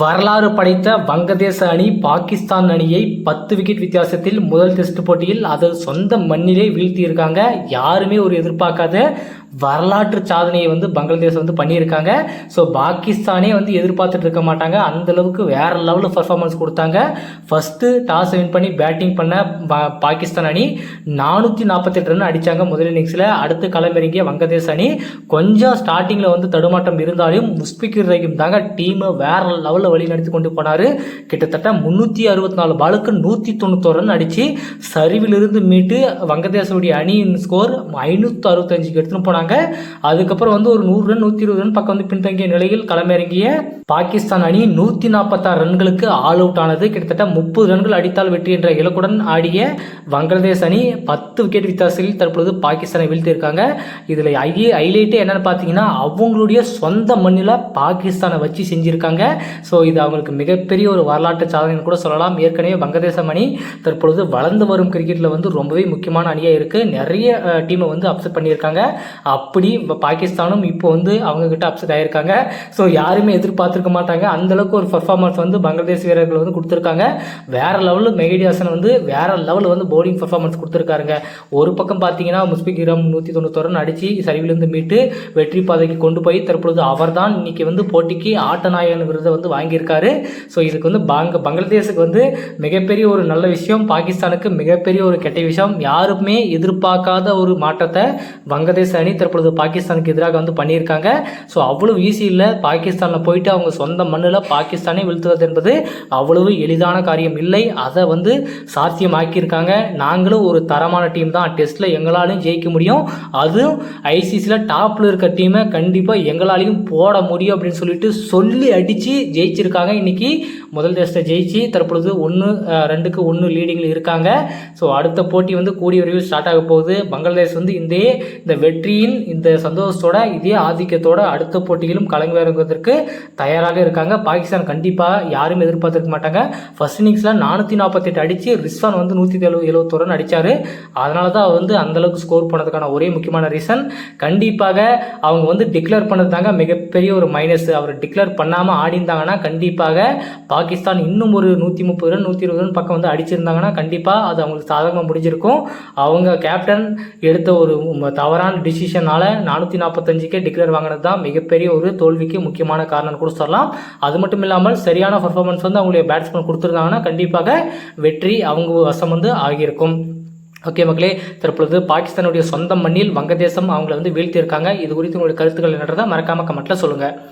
வரலாறு படைத்த வங்கதேச அணி பாகிஸ்தான் அணியை பத்து விக்கெட் வித்தியாசத்தில் முதல் டெஸ்ட் போட்டியில் அது சொந்த மண்ணிலே வீழ்த்தியிருக்காங்க. யாருமே ஒரு எதிர்பார்க்காத வரலாற்று சாதனையை வந்து பங்களாதேஷ் வந்து பண்ணியிருக்காங்க. ஸோ பாகிஸ்தானே வந்து எதிர்பார்த்துட்டு இருக்க மாட்டாங்க. அந்த அளவுக்கு வேற லெவலில் பர்ஃபார்மன்ஸ் கொடுத்தாங்க. ஃபஸ்ட்டு டாஸ் வின் பண்ணி பேட்டிங் பண்ண பாகிஸ்தான் அணி நானூற்றி நாற்பத்தெட்டு ரன் அடித்தாங்க முதல் இன்னிங்ஸில் அடுத்து களமிறங்கிய வங்கதேச அணி கொஞ்சம் ஸ்டார்டிங்கில் வந்து தடுமாட்டம் இருந்தாலும் முஸ்பிகிர் ரஹீம் தாங்க டீமை வேற லெவலில் வழி நடத்தி கொண்டு போனார். கிட்டத்தட்ட முந்நூற்றி அறுபத்தி நாலு பாலுக்கு நூற்றி தொண்ணூத்தோரு ரன் அடித்து சரிவிலிருந்து மீட்டு வங்கதேசனுடைய அணியின் ஸ்கோர் ஐநூற்றி அறுபத்தஞ்சுக்கு எடுத்துன்னு போனாங்க. அதுக்கப்புறம் வந்து ஒரு நூறு ரன் நூற்றி இருபது ரன் பக்கம் வந்து பின்தங்கிய நிலையில் களமிறங்கிய பாகிஸ்தான் அணி நூற்றி நாற்பத்தாறு ரன்களுக்கு ஆல் அவுட் ஆனது. கிட்டத்தட்ட முப்பது ரன்கள் அடித்தால் வெற்றி என்ற இலக்குடன் ஆடிய வங்களாதேஷ் அணி பத்து விக்கெட் வித்தியாசத்தில் தற்பொழுது பாகிஸ்தானை வீழ்த்தியிருக்காங்க. இதில் ஐ ஹைலைட்டே என்னென்னு பார்த்தீங்கன்னா அவங்களுடைய சொந்த மண்ணில் பாகிஸ்தானை வச்சு செஞ்சுருக்காங்க. ஸோ இது அவங்களுக்கு மிகப்பெரிய ஒரு வரலாற்று சாதனைன்னு கூட சொல்லலாம். ஏற்கனவே வங்கதேசம் அணி தற்பொழுது வளர்ந்து வரும் கிரிக்கெட்டில் வந்து ரொம்பவே முக்கியமான அணியாக இருக்குது நிறைய டீமை வந்து அப்செட் பண்ணியிருக்காங்க. அப்படி இப்போ பாகிஸ்தானும் இப்போ வந்து அவங்க கிட்ட அப்செட் ஆயிருக்காங்க. ஸோ யாருமே எதிர்பார்த்திருக்க மாட்டாங்க. அந்த அளவுக்கு ஒரு பர்ஃபார்மன்ஸ் வந்து பங்களாதேஷ் வீரர்கள் வந்து கொடுத்துருக்காங்க. வேற லெவலில் மெஹடி ஹாசன் வந்து வேற லெவலில் வந்து பவுலிங் பர்ஃபார்மன்ஸ் கொடுத்துருக்காருங்க. ஒரு பக்கம் பார்த்தீங்கன்னா முஸ்பிக் இரம் நூற்றி தொண்ணூத்தொரு ரன் அடிச்சு சரிவிலிருந்து மீட்டு வெற்றி பாதைக்கு கொண்டு போய் தற்பொழுது அவர்தான் இன்னைக்கு வந்து போட்டிக்கு ஆட்டநாயகன் விருதை வந்து வாங்கியிருக்காரு. ஸோ இதுக்கு வந்து பங்க பங்களாதேஷுக்கு வந்து மிகப்பெரிய ஒரு நல்ல விஷயம். பாகிஸ்தானுக்கு மிகப்பெரிய ஒரு கெட்ட விஷயம். யாருமே எதிர்பார்க்காத ஒரு மாற்றத்தை வங்கதேச அணி தற்பொழுது பாகிஸ்தானுக்கு எதிராக வந்து பண்ணியிருக்காங்க. ஸோ அவ்வளவு ஈஸி இல்லை. பாகிஸ்தானில் போயிட்டு அவங்க சொந்த மண்ணில் பாகிஸ்தானை வீழ்த்துவது என்பது அவ்வளவு எளிதான காரியம் இல்லை. அதை வந்து சாத்தியமாக்கியிருக்காங்க. நாங்களும் ஒரு தரமான டீம் தான். டெஸ்ட்டில் எங்களாலையும் ஜெயிக்க முடியும். அதுவும் ஐசிசியில் டாப்பில் இருக்க டீமை கண்டிப்பாக எங்களாலையும் போட முடியும் அப்படின்னு சொல்லிட்டு சொல்லி அடித்து ஜெயிச்சிருக்காங்க. இன்னைக்கு முதல் டெஸ்ட்டை ஜெயிச்சு தற்பொழுது ஒன்று ரெண்டுக்கு ஒன்று லீடிங்கில் இருக்காங்க. ஸோ அடுத்த போட்டி வந்து கூடிய விரைவில் ஸ்டார்ட் ஆக போகுது. பங்களாதேஷ் வந்து இந்த இந்த வெற்றியின் இந்த சந்தோஷத்தோட இதே ஆதிக்கத்தோட அடுத்த போட்டியிலும் கலங்குவதற்கு தயாராக இருக்காங்க. பாகிஸ்தான் கண்டிப்பாக யாரும் எதிர்பார்த்திருக்க மாட்டாங்க. ஃபர்ஸ்ட் இன்னிங்ஸில் நானூற்றி நாற்பத்தெட்டு அடித்து ரிஸ்வான் வந்து நூற்றி எழுபது எழுபத்தோரு ரன் அடித்தார் அதனால தான் வந்து அந்த அளவுக்கு ஸ்கோர் பண்ணதுக்கான ஒரே முக்கியமான ரீசன் கண்டிப்பாக அவங்க வந்து டிக்ளேர் பண்ணது தாங்க மிகப்பெரிய ஒரு மைனஸ் அவர் டிக்ளேர் பண்ணாமல் ஆடிந்தாங்கன்னா கண்டிப்பாக பாகிஸ்தான் இன்னும் ஒரு நூற்றி முப்பது ரன் நூற்றி இருபது ரன் பக்கம் வந்து அடிச்சிருந்தாங்கன்னா கண்டிப்பாக அது அவங்களுக்கு சாதகமாக முடிஞ்சிருக்கும். அவங்க கேப்டன் எடுத்த ஒரு தவறான டிசிஷன் டிசிஷனால் நானூற்றி நாற்பத்தஞ்சுக்கே டிக்ளேர் வாங்கினது தான் மிகப்பெரிய ஒரு தோல்விக்கு முக்கியமான காரணம் கூட சொல்லலாம். அது மட்டும் இல்லாமல் சரியான பர்ஃபார்மன்ஸ் வந்து அவங்களுடைய பேட்ஸ்மேன் கொடுத்துருந்தாங்கன்னா கண்டிப்பாக வெற்றி அவங்க வசம் வந்து ஆகியிருக்கும். ஓகே மக்களே தற்பொழுது பாகிஸ்தானுடைய சொந்த மண்ணில் வங்கதேசம் அவங்கள வந்து வீழ்த்தியிருக்காங்க. இது குறித்து உங்களுடைய கருத்துக்கள் என்னன்றதை மறக்காம கமெண்ட்டில் சொல்லுங்கள்